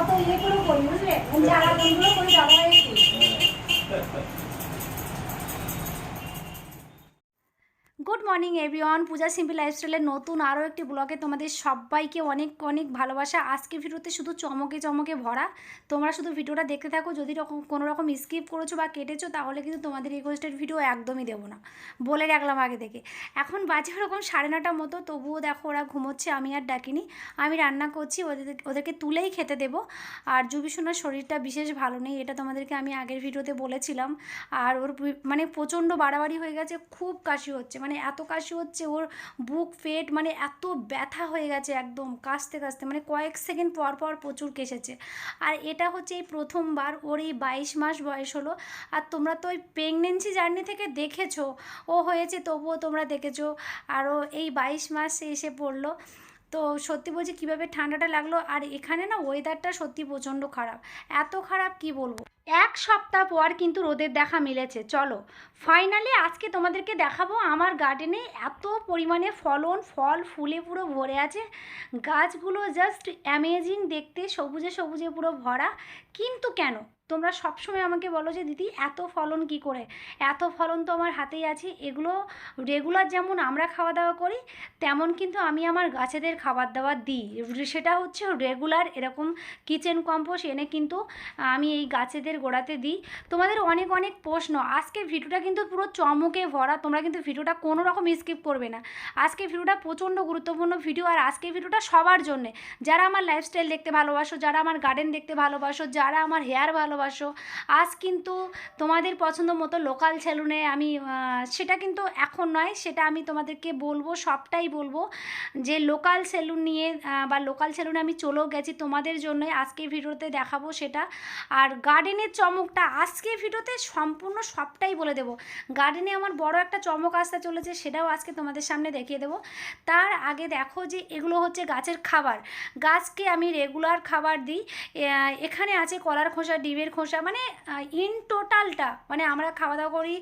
অত করে করি বুঝলে জ্বালাতনগুলো করি দাদা মর্নিং এভরিওয়ান পূজা সিম্পল লাইফস্টাইলের নতুন আরও একটি ব্লগে তোমাদের সবাইকে অনেক অনেক ভালোবাসা। আজকে ভিডিওতে শুধু চমকে চমকে ভরা। তোমরা শুধু ভিডিওটা দেখতে থাকো। যদি কোনো রকম স্কিপ করেছ বা কেটেছো, তাহলে কিন্তু তোমাদের রিকোয়েস্টেড ভিডিও একদমই দেবো না। বলে রাখলাম আগে থেকে। এখন বাজে ওরকম সাড়ে নটার মতো, তবুও দেখো ওরা ঘুমোচ্ছে, আমি আর ডাকিনি। আমি রান্না করছি, ওদের, ওদেরকে তুলেই খেতে দেবো। আর জুবি সোনার শরীরটা বিশেষ ভালো নেই, এটা তোমাদেরকে আমি আগের ভিডিওতে বলেছিলাম। আর ওর মানে প্রচণ্ড বাড়াবাড়ি হয়ে গেছে, খুব কাশি হচ্ছে। মানে এত কাশি হচ্ছে ওর বুক, পেট মানে এত ব্যথা হয়ে গেছে একদম কাশতে কাশতে মানে কয়েক সেকেন্ড পর পর প্রচুর কেসেছে আর এটা হচ্ছে এই প্রথমবার ওর এই বাইশ মাস বয়স হলো, আর তোমরা তো ওই প্রেগনেন্সি জার্নি থেকে দেখেছ, ও হয়েছে তবুও তোমরা দেখেছ আরও এই বাইশ মাসে এসে পড়ল। তো সত্যি বলছি কীভাবে ঠান্ডাটা লাগল, আর এখানে না ওয়েদারটা সত্যি প্রচণ্ড খারাপ। এত খারাপ কি বলব? এক সপ্তাহ পর কিন্তু রোদের দেখা মিলেছে। চলো ফাইনালি আজকে তোমাদেরকে দেখাবো আমার গার্ডেনে এত পরিমাণে ফলন, ফল, ফুলে পুরো ভরে আছে। গাছগুলো জাস্ট অ্যামেজিং দেখতে, সবুজে সবুজে পুরো ভরা। কিন্তু কেন? তোমরা সবসময় আমাকে বলো যে, দিদি, এত ফলন কি করে? এত ফলন তো আমার হাতেই আছে। এগুলো রেগুলার যেমন আমরা খাওয়া দাওয়া করি, তেমন কিন্তু আমি আমার গাছেদের খাবার দাবার দিই সেটা হচ্ছে রেগুলার এরকম কিচেন কম্পোস্ট এনে কিন্তু আমি এই গাছেদের গোড়াতে দিই। তোমাদের অনেক অনেক প্রশ্ন। আজকে ভিডিওটা কিন্তু পুরো চমকে ভরা। তোমরা কিন্তু ভিডিওটা কোনো রকম স্কিপ করবে না। আজকে ভিডিওটা প্রচণ্ড গুরুত্বপূর্ণ ভিডিও আর আজকে ভিডিওটা সবার জন্যে। যারা আমার লাইফস্টাইল দেখতে ভালোবাসো, যারা আমার গার্ডেন দেখতে ভালোবাসো, যারা আমার হেয়ার ভালোবাসো। আজ কিন্তু তোমাদের পছন্দ মতো লোকাল সেলুনে আমি সেটা কিন্তু এখন নয়, সেটা আমি তোমাদেরকে বলব, সবটাই বলব যে লোকাল সেলুন নিয়ে বা লোকাল সেলুনে আমি চলেও গেছি তোমাদের জন্য আজকে ভিডিওতে দেখাবো সেটা। আর গার্ডেনের চমকটা আজকে ভিডিওতে সম্পূর্ণ সবটাই বলে দেবো। গার্ডেনে আমার বড় একটা চমক আসতে চলেছে, সেটাও আজকে তোমাদের সামনে দেখিয়ে দেবো। তার আগে দেখো যে এগুলো হচ্ছে গাছের খাবার। গাছকে আমি রেগুলার খাবার দিই। এখানে আছে কলার খোসা, ডিমের খোসা মানে ইন টোটালটা মানে আমরা খাওয়া দাওয়া করি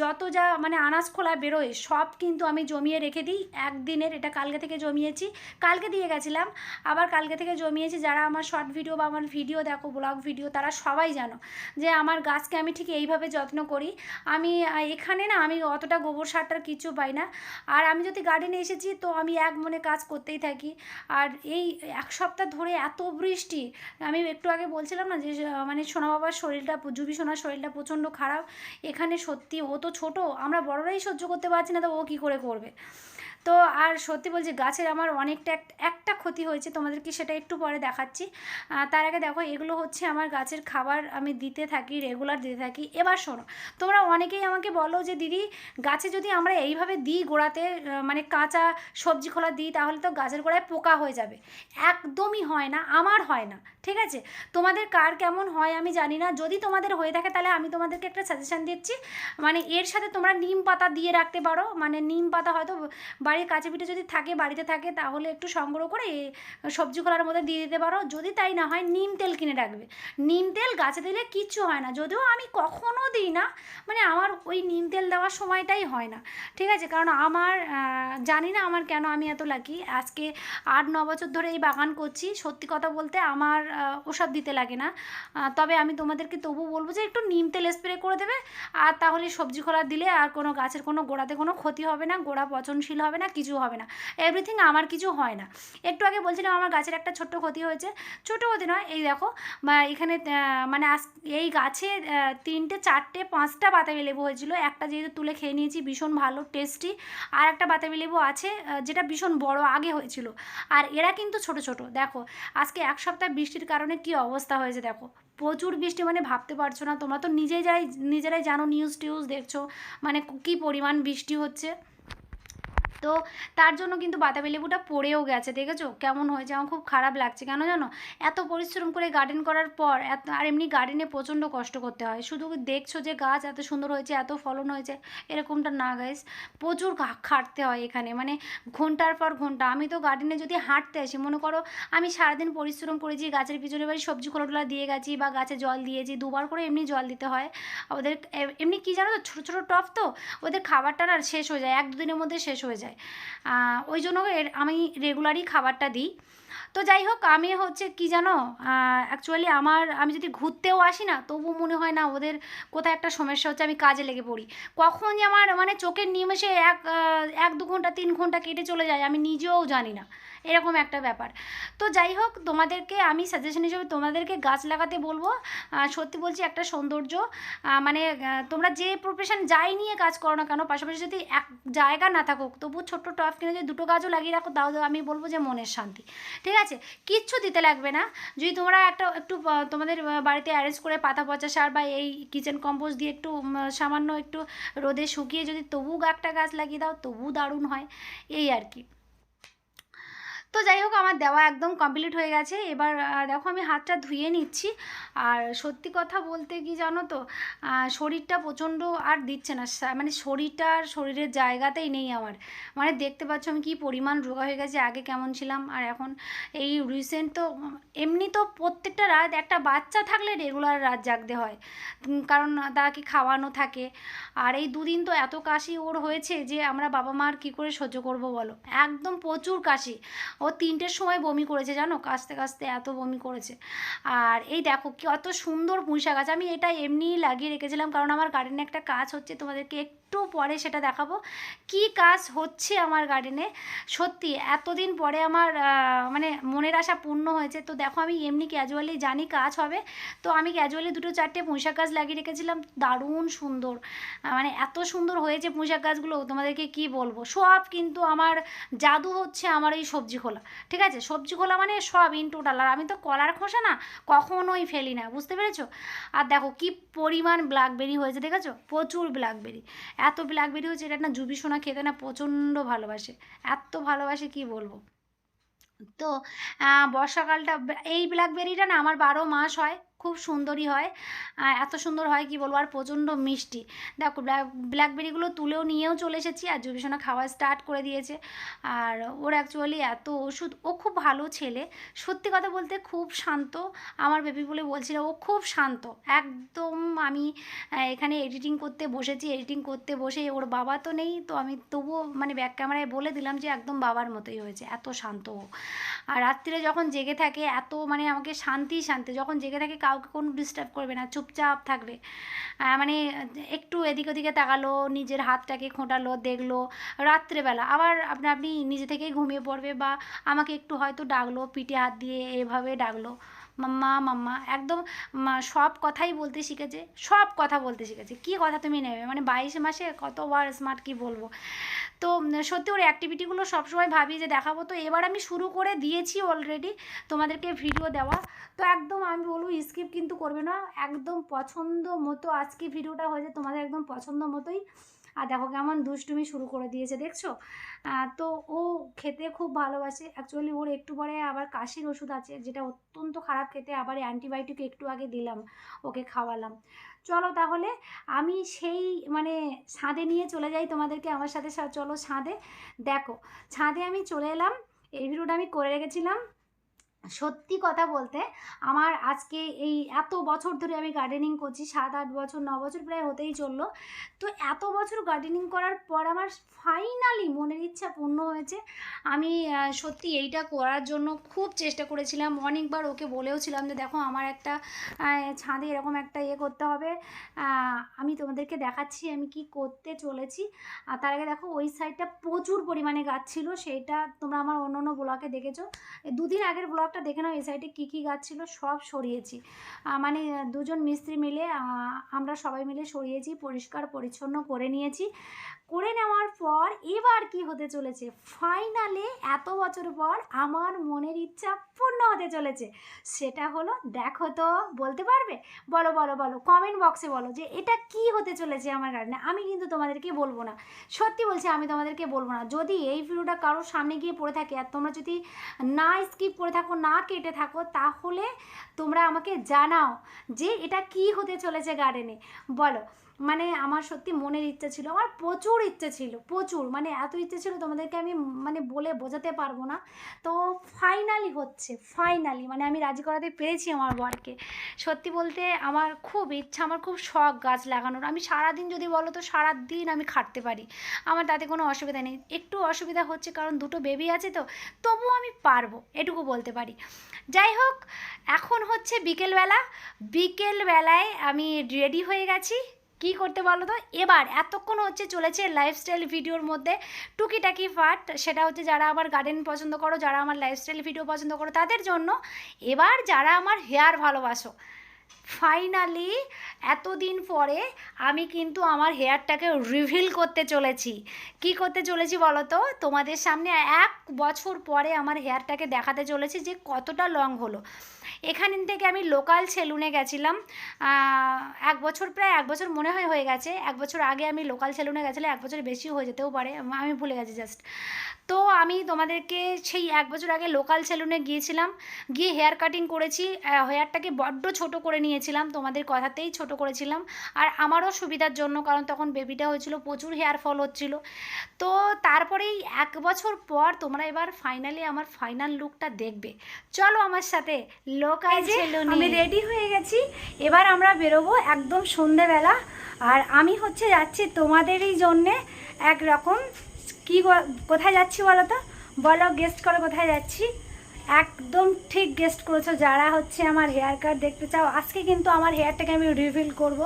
যত যা মানে আনাজ খোলা বেরোয়, সব কিন্তু আমি জমিয়ে রেখে দিই, একদিনের, এটা কালকে থেকে জমিয়েছি, কালকে দিয়ে গেছিলাম, আবার কালকে থেকে জমিয়েছি, যারা আমার শর্ট ভিডিও বা আমার ভিডিও দেখো ব্লগ ভিডিও তারা সবাই জানো, যে আমার গাছকে আমি ঠিক এইভাবে যত্ন করি, আমি এখানে না, আমি অতটা গোবর সারটার কিছু পাই না, আর আমি যদি গার্ডেনে এসেছি, তো আমি এক মনে কাজ করতেই থাকি, আর এই এক সপ্তাহ ধরে এত বৃষ্টি, আমি একটু আগে বলছিলাম না, যে মানে সোনা বাবার শরীরটা জুবি সোনার শরীরটা প্রচণ্ড খারাপ। এখানে সত্যি ও তো ছোট, আমরা বড়রাই সহ্য করতে পারছি না, তো ও কী করে করবে? তো আর সত্যি বলছি, গাছের আমার অনেকটা এক- একটা ক্ষতি হয়েছে, তোমাদেরকে সেটা একটু পরে দেখাচ্ছি। তার আগে দেখো, এগুলো হচ্ছে আমার গাছের খাবার আমি দিতে থাকি রেগুলার দিতে থাকি। এবার শোনো, তোমরা অনেকেই আমাকে বলো যে, দিদি, গাছে যদি আমরা এইভাবে দিই গোড়াতে মানে কাঁচা সবজি খোলা দিই, তাহলে তো গাছের গোড়ায় পোকা হয়ে যাবে। একদমই হয় না, আমার হয় না, ঠিক আছে? তোমাদের কার কেমন হয় আমি জানি না। যদি তোমাদের হয়ে থাকে, তাহলে আমি তোমাদেরকে একটা সাজেশান দিচ্ছি। মানে এর সাথে তোমরা নিম পাতা দিয়ে রাখতে পারো। মানে নিম পাতা হয়তো বাড়ির কাছে পিঠে যদি থাকে, বাড়িতে থাকে, তাহলে একটু সংগ্রহ করে সবজি খোলার মধ্যে দিয়ে দিতে পারো। যদি তাই না হয়, নিম তেল কিনে রাখবে। নিম তেল গাছে দিলে কিচ্ছু হয় না। যদিও আমি কখনো দিই না মানে আমার ওই নিম তেল দেওয়ার সময়টাই হয় না। ঠিক আছে? কারণ আমার জানি না আমার কেন আমি এত লাকি আজকে আট, ন বছর ধরে এই বাগান করছি। সত্যি কথা বলতে আমার ওসব দিতে লাগে না। তবে আমি তোমাদেরকে তবু বলব যে, একটু নিম তেল স্প্রে করে দেবে। আর তাহলে সবজি খোলা দিলে আর কোনো গাছের কোনো গোড়াতে কোনো ক্ষতি হবে না। গোড়া পচনশীল হবে না, কিছু হবে না। এভরিথিং আমার কিছু হয় না। একটু আগে বলছিলাম, আমার গাছের একটা ছোট্ট ক্ষতি হয়েছে। ছোটো ক্ষতি নয়, এই দেখো এখানে মানে এই গাছে তিনটে, চারটে, পাঁচটা বাতাবি লেবু হয়েছিল। একটা যেহেতু তুলে খেয়ে নিয়েছি, ভীষণ ভালো টেস্টি আর একটা বাতাবি লেবু আছে যেটা ভীষণ বড়, আগে হয়েছিল। আর এরা কিন্তু ছোট ছোট, দেখো, আজকে এক সপ্তাহ বৃষ্টির কারণে কি অবস্থা হয়েছে দেখো। প্রচুর বৃষ্টি মানে ভাবতে পারছ না, তোমরা তো নিজেই যাই, নিজেরাই জানো নিউজ টিউজ দেখছ মানে কী পরিমাণ বৃষ্টি হচ্ছে। তো তার জন্য কিন্তু বাতাবি লেবুটা পড়েও গেছে, দেখেছ? কেমন হয়েছে? আমার খুব খারাপ লাগছে, কেন জানো? এত পরিশ্রম করে গার্ডেন করার পর এত, আর এমনি গার্ডেনে প্রচণ্ড কষ্ট করতে হয়। শুধু দেখছ যে গাছ এত সুন্দর হয়েছে, এত ফলন হয়েছে, এরকমটা না গাইস প্রচুর খাটতে হয় এখানে। মানে ঘণ্টার পর ঘণ্টা। আমি তো গার্ডেনে যদি হাঁটতে আসি, মনে করো আমি সারাদিন পরিশ্রম করেছি, গাছের পিছনে বাড়ি সবজি খোলাটোলা দিয়ে গেছি বা গাছে জল দিয়েছি, দুবার করে এমনি জল দিতে হয়। ওদের এমনি কী জানো তো? ছোটো ছোটো টপ তো, ওদের খাবারটা না শেষ হয়ে যায়, এক দুদিনের মধ্যে শেষ হয়ে যায়। আহ, ওই জন্য আমি রেগুলারই খাবারটা দিই। তো যাই হোক আমি হচ্ছে কি জানো অ্যাকচুয়ালি আমার আমি যদি ঘুরতেও আসি না তবু মনে হয় না ওদের কোথায় একটা সমস্যা হচ্ছে আমি কাজে লেগে পড়ি। কখন আমার মানে চোখের নিমেষে এক এক দু ঘণ্টা তিন ঘণ্টা কেটে চলে যায় আমি নিজেও জানি না। এরকম একটা ব্যাপার। তো যাই হোক, তোমাদেরকে আমি সাজেশন হিসেবে তোমাদেরকে গাছ লাগাতে বলব। সত্যি বলছি একটা সৌন্দর্য। মানে তোমরা যে প্রফেশন যাই নিয়ে কাজ করো না কেন, পাশাপাশি যদি এক জায়গা না থাকুক, তবু ছোট্ট টপ কিনে যদি দুটো গাছও লাগিয়ে রাখো, তাও আমি বলব যে মনের শান্তি। ঠিক আছে? কিচ্ছু দিতে লাগবে না। যদি তোমরা একটা, একটু তোমাদের বাড়িতে অ্যারেঞ্জ করে পাতা, পচা সার বা এই কিচেন কম্পোস্ট দিয়ে একটু সামান্য একটু রোদে শুকিয়ে যদি তবু একটা গাছ লাগিয়ে দাও, তবু দারুণ হয়। এই আর কি। তো যাই হোক, আমার দেওয়া একদম কমপ্লিট হয়ে গেছে। এবার দেখো আমি হাতটা ধুয়ে নিচ্ছি। আর সত্যি কথা বলতে কি জানো তো শরীরটা প্রচণ্ড আর দিচ্ছে না। মানে শরীরটা আর শরীরের জায়গাতেই নেই আমার। মানে দেখতে পাচ্ছ আমি কী পরিমাণ রোগা হয়ে গেছে, আগে কেমন ছিলাম। আর এখন এই রিসেন্ট তো, এমনি তো প্রত্যেকটা রাত একটা বাচ্চা থাকলে রেগুলার রাত জাগতে হয়। কারণ তাকে খাওয়ানো থাকে। আর এই দুদিন তো এত কাশি ওর হয়েছে যে আমরা বাবা মার কী করে সহ্য করব বলো? একদম প্রচুর কাশি। ও তিনটের সময় বমি করেছে, জানো? কাশতে কাশতে এত বমি করেছে। আর এই দেখো কত সুন্দর পুঁইশাক গাছ আমি এটা এমনিই লাগিয়ে রেখেছিলাম, কারণ আমার গার্ডেনে একটা কাজ হচ্ছে, তোমাদেরকে একটু পরে সেটা দেখাবো। কি কাজ হচ্ছে আমার গার্ডেনে সত্যি, এতদিন পরে আমার মানে মনের আশা পূর্ণ হয়েছে। তো দেখো, আমি এমনি ক্যাজুয়ালি জানি কাজ হবে। তো আমি ক্যাজুয়ালি দুটো চারটে পুঁইশাক গাছ লাগিয়ে রেখেছিলাম। দারুণ সুন্দর। মানে এত সুন্দর হয়েছে পুঁইশাক গাছগুলো, তোমাদেরকে কি বলব? সব কিন্তু আমার জাদু হচ্ছে আমার এই সবজি খোলা ঠিক আছে? সবজি খোলা মানে সব ইন টোটাল আর আমি তো কলার খোসা না, কখনোই ফেলি না। বুঝতে পেরেছ? আর দেখো কি পরিমাণ ব্ল্যাকবেরি হয়েছে, দেখেছ? প্রচুর ব্ল্যাকবেরি এত ব্ল্যাকবেরি হয়েছে, এটা না জুবি সোনা খেতে না প্রচণ্ড ভালোবাসে। এত ভালোবাসে, কি বলব? তো বর্ষাকালটা, এই ব্ল্যাকবেরিটা না আমার বারো মাস হয়। খুব সুন্দরই হয়। এত সুন্দর হয় কি বলব? আর প্রচণ্ড মিষ্টি। দেখো, ব্ল্যাক, ব্ল্যাকবেরিগুলো তুলেও নিয়েও চলে এসেছি, আর জুবিসোনা খাওয়া স্টার্ট করে দিয়েছে। আর ওর অ্যাকচুয়ালি এত ওষুধ, ও খুব ভালো ছেলে। সত্যি কথা বলতে খুব শান্ত। আমার বেবি বলে বলছিল, ও খুব শান্ত। একদম আমি এখানে এডিটিং করতে বসেছি এডিটিং করতে বসে ওর বাবা তো নেই, তো আমি তবুও মানে ব্যাক ক্যামেরায় বলে দিলাম যে একদম বাবার মতোই হয়েছে, এত শান্ত ও। আর রাত্রিরে যখন জেগে থাকে, এত মানে আমাকে শান্তি শান্তি, যখন জেগে থাকে কাউকে কোনো ডিস্টার্ব করবে না, চুপচাপ থাকবে। মানে একটু এদিক ওদিকে তাকালো, নিজের হাতটাকে খোঁটালো, দেখল। রাত্রেবেলা আবার আপনি আপনি নিজে থেকেই ঘুমিয়ে পড়বে বা আমাকে একটু হয়তো ডাকলো, পিঠে হাত দিয়ে এভাবে ডাকলো। মাম্মা মাম্মা, একদম সব কথাই বলতে শিখেছে, সব কথা বলতে শিখেছে। কি কথা তুমি নেবে? মানে বাইশ মাসে কত কতবার স্মার্ট কি বলব? তো সত্যি ওর অ্যাক্টিভিটিগুলো সবসময় ভাবি যে দেখাবো। তো এবার আমি শুরু করে দিয়েছি অলরেডি তোমাদেরকে ভিডিও দেওয়া। তো একদম আমি বলব স্কিপ কিন্তু করবে না। একদম পছন্দ মতো আজকে ভিডিওটা হয়েছে তোমাদের একদম পছন্দ মতোই। আর দেখো কেমন দুষ্টুমি শুরু করে দিয়েছে, দেখছ? তো ও খেতে খুব ভালোবাসে। অ্যাকচুয়ালি ওর একটু পরে আবার কাশির ওষুধ আছে, যেটা অত্যন্ত খারাপ খেতে আবার অ্যান্টিবায়োটিক একটু আগে দিলাম, ওকে খাওয়ালাম। চলো তাহলে আমি সেই মানে ছাদে নিয়ে চলে যাই তোমাদেরকে আমার সাথে, চলো ছাদে। দেখো, ছাদে আমি চলে এলাম, এই ভিডিওটা আমি করে রেখেছিলাম। সত্যি কথা বলতে আমার আজকে এই এত বছর ধরে আমি গার্ডেনিং করছি, সাত, আট বছর, ন বছর প্রায় হতেই চলল। তো এত বছর গার্ডেনিং করার পর আমার ফাইনালি মনের ইচ্ছা পূর্ণ হয়েছে। আমি সত্যি এইটা করার জন্য খুব চেষ্টা করেছিলাম। অনেকবার ওকে বলেও ছিলাম যে, দেখো, আমার একটা ছাদে এরকম একটা ইয়ে করতে হবে। আমি তোমাদেরকে দেখাচ্ছি আমি কি করতে চলেছি। আর তার আগে দেখো, ওই সাইডটা প্রচুর পরিমাণে গাছ ছিল। সেইটা তোমরা আমার অন্য অন্য ব্লকে দেখেছ। দুদিন আগের ব্লগটা দেখে নাও, এই সাইডে কী কী গাছ ছিল, সব সরিয়েছি। মানে দুজন মিস্ত্রি মিলে আমরা সবাই মিলে সরিয়েছি, পরিষ্কার, পরিচ্ছন্ন করে নিয়েছি। করে নেওয়ার পর এবার কি হতে চলেছে? ফাইনালে এত বছর পর আমার মনের ইচ্ছা পূর্ণ হতে চলেছে। সেটা হলো, দেখো তো, বলতে পারবে? বলো বলো বলো কমেন্ট বক্সে বলো যে এটা কি হতে চলেছে আমার গার্ডেনে আমি কিন্তু তোমাদেরকে বলব না। সত্যি বলছি, আমি তোমাদেরকে বলব না। যদি এই ভিডিওটা কারোর সামনে গিয়ে পড়ে থাকে আর তোমরা যদি না স্কিপ করে থাকো, না কেটে থাকো, তাহলে তোমরা আমাকে জানাও যে এটা কি হতে চলেছে গার্ডেনে বলো মানে আমার সত্যি মনের ইচ্ছে ছিল, আমার প্রচুর ইচ্ছে ছিল, প্রচুর মানে এত ইচ্ছে ছিল তোমাদেরকে আমি মানে বলে বোঝাতে পারব না। তো ফাইনালি হচ্ছে ফাইনালি মানে আমি রাজি করাতে পেরেছি আমার বরকে। সত্যি বলতে আমার খুব ইচ্ছা, আমার খুব শখ গাছ লাগানোর। আমি সারাদিন যদি বলো তো সারাদিন আমি খাটতে পারি, আমার তাতে কোনো অসুবিধা নেই। একটু অসুবিধা হচ্ছে কারণ দুটো বেবি আছে তো, তবুও আমি পারব, এটুকু বলতে পারি। যাই হোক, এখন হচ্ছে বিকেলবেলা, বিকেলবেলায় আমি রেডি হয়ে গেছি। কি করতে বলো তো? এবার এতক্ষণ হচ্ছে চলেছে লাইফস্টাইল ভিডিওর মধ্যে টুকিটাকি পার্ট সেটা হচ্ছে যারা আমার গার্ডেন পছন্দ করো, যারা আমার লাইফস্টাইল ভিডিও পছন্দ করো, তাদের জন্য এবার যারা আমার হেয়ার ভালোবাসো ফাইনালি এতদিন পরে আমি কিন্তু আমার হেয়ারটাকে রিভিল করতে চলেছি। কি করতে চলেছি বলো তো? তোমাদের সামনে এক বছর পরে আমার হেয়ারটাকে দেখাতে চলেছি যে কতটা লং হলো। এখান থেকে আমি লোকাল সেলুনে গেছিলাম। এক বছর প্রায়, এক বছর মনে হয় হয়ে গেছে। এক বছর আগে আমি লোকাল সেলুনে গেছিলাম, এক বছর বেশি হয়ে যেতেও পারে আমি ভুলে গেছি জাস্ট তো আমি তোমাদেরকে সেই এক বছর আগে লোকাল সেলুনে গিয়েছিলাম। গিয়ে হেয়ার কাটিং করেছি হেয়ারটাকে বড্ড ছোট করে নিয়েছিলাম, তোমাদের কথাতেই ছোট করেছিলাম। আর আমারও সুবিধার জন্য, কারণ তখন বেবিটা হয়েছিল, প্রচুর হেয়ার ফল হচ্ছিল। তো তারপরেই এক বছর পর তোমরা এবার ফাইনালি আমার ফাইনাল লুকটা দেখবে। চলো আমার সাথে লোকাল সেলুনে আমি রেডি হয়ে গেছি। এবার আমরা বেরোবো একদম সন্ধেবেলা। আর আমি হচ্ছে যাচ্ছি তোমাদেরই জন্যে একরকম কি কোথায় যাচ্ছি বলো তো? বলো গেস্ট করে কোথায় যাচ্ছি? একদম ঠিক গেস্ট করেছ। যারা হচ্ছে আমার হেয়ার কাট দেখতে চাও আজকে কিন্তু আমার হেয়ারটাকে আমি রিভিল করব।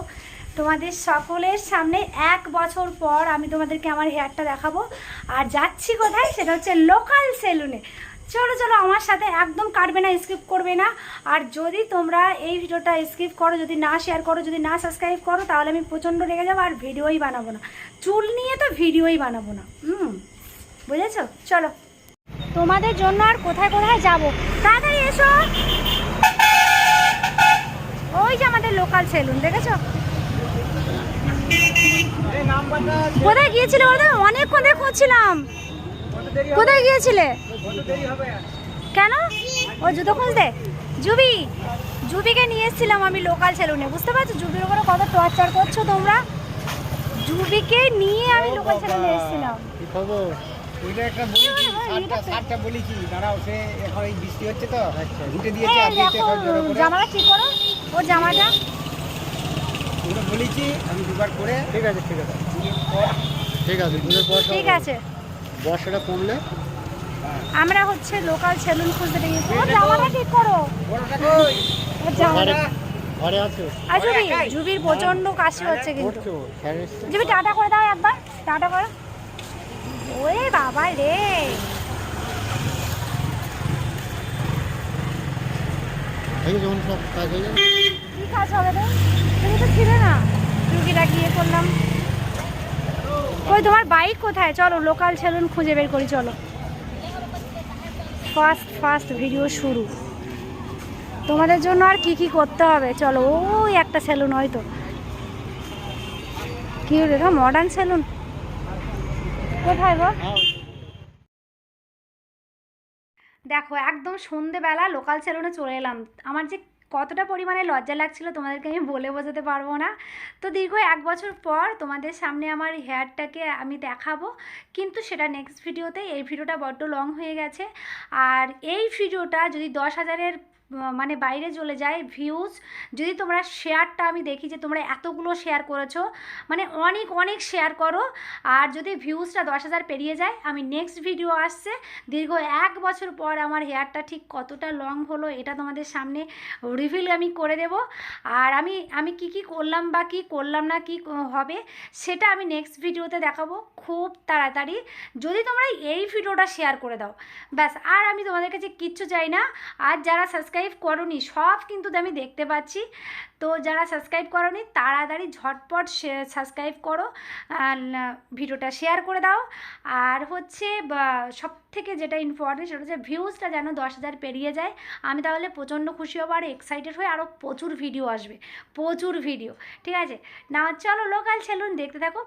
তোমাদের সকলের সামনে এক বছর পর আমি তোমাদেরকে আমার হেয়ারটা দেখাবো। আর যাচ্ছি কোথায়? সেটা হচ্ছে লোকাল সেলুনে চলো চলো, আমার সাথে একদম কাটবে না স্কিপ করবে না। আর যদি তোমরা এই ভিডিওটা স্কিপ করো, যদি না শেয়ার করো, যদি না সাবস্ক্রাইব করো, তাহলে আমি প্রচণ্ড রেগে যাব আর ভিডিওই বানাবো না। চুল নিয়ে তো ভিডিওই বানাবো না, হুম? বুঝেছ? চলো। তোমাদের জন্য আর কোথায় কোথায় যাব? তাড়াতাড়ি এসো। ওই যে আমাদের লোকাল সেলুন দেখেছ? কোথায় গিয়েছিলে অনেকক্ষণ খুঁজছিলাম। কোথায় গিয়েছিলে? কেন? ও জুতো খুঁজতে জুবি জুবিকে নিয়ে এসেছিলাম আমি লোকাল সেলুনে বুঝতে পারছ? জুবির ওপরে কত টর্চার করছ তোমরা? জুবিকে নিয়ে আমি লোকাল সেলুনে এসেছিলাম। কি খবর? ওইটা একটা বলেছি সারটা সারটা বলেছি। দাঁড়াও সে এখন এই বৃষ্টি হচ্ছে তো। আচ্ছা। উঠে দিয়েছে আর দিয়েছে জামাটা ঠিক করো। ও জামাটা ওগুলো বলেছি আমি দুবার করে ঠিক আছে ঠিক আছে। ঠিক আছে ঠিক আছে। বর্ষাটা কমলে আমরা হচ্ছে লোকাল সেলুন খুঁজতে ও জামাটা ঠিক করো। প্রচণ্ড কাশি হচ্ছে কিন্তু। জুবি টাটা করে দাও একবার। টাটা করো। ওরে বাবা রে। হয়ে কি কাজ হবে রে? তুমি তো ছিলে না। রুগীরা গিয়ে করলাম। কই তোমার বাইক কোথায়? চলো লোকাল সেলুন খুঁজে বের করি চলো। ফার্স্ট ফার্স্ট ভিডিও শুরু। তোমাদের জন্য আর কি কি করতে হবে? চলো, ওই একটা সেলুন হয়তো কি দেখো মডার্ন সেলুন কোথায় গো? দেখো, একদম সন্ধেবেলা লোকাল সেলুনে চলে এলাম। আমার যে কতটা পরিমাণে লজ্জা লাগছিল তোমাদেরকে আমি বলে বোঝাতে পারব না। তো দীর্ঘ এক বছর পর তোমাদের সামনে আমার হেয়ারটাকে আমি দেখাবো। কিন্তু সেটা নেক্সট ভিডিওতে এই ভিডিওটা বড্ড লং হয়ে গেছে। আর এই ভিডিওটা যদি দশ হাজারের মানে বাইরে চলে যায় ভিউজ যদি তোমরা শেয়ারটা আমি দেখি যে তোমরা এতগুলো শেয়ার করেছ মানে অনেক অনেক শেয়ার করো। আর যদি ভিউজটা দশ হাজার পেরিয়ে যায়, আমি নেক্সট ভিডিও আসছে। দীর্ঘ এক বছর পর আমার হেয়ারটা ঠিক কতটা লং হলো, এটা তোমাদের সামনে রিভিল আমি করে দেব। আর আমি আমি কি কি করলাম বা কি করলাম না, কি হবে, সেটা আমি নেক্সট ভিডিওতে দেখাবো খুব তাড়াতাড়ি। যদি তোমরা এই ভিডিওটা শেয়ার করে দাও, ব্যাস। আর আমি তোমাদের কাছে কিচ্ছু চাই না। আর যারা সাবস্ক্রাইব করনি, সব কিন্তু আমি দেখতে পাচ্ছি। তো যারা সাবস্ক্রাইব করনি, তাড়াতাড়ি ঝটপট সাবস্ক্রাইব করো ভিডিওটা শেয়ার করে দাও। আর হচ্ছে সব থেকে যেটা ইম্পর্টেন্ট সেটা হচ্ছে ভিউজটা যেন দশ হাজার পেরিয়ে যায়। আমি তাহলে প্রচণ্ড খুশি হব আর এক্সাইটেড হয়ে আরও প্রচুর ভিডিও আসবে। প্রচুর ভিডিও ঠিক আছে? না চলো লোকাল সেলুন দেখতে থাকো।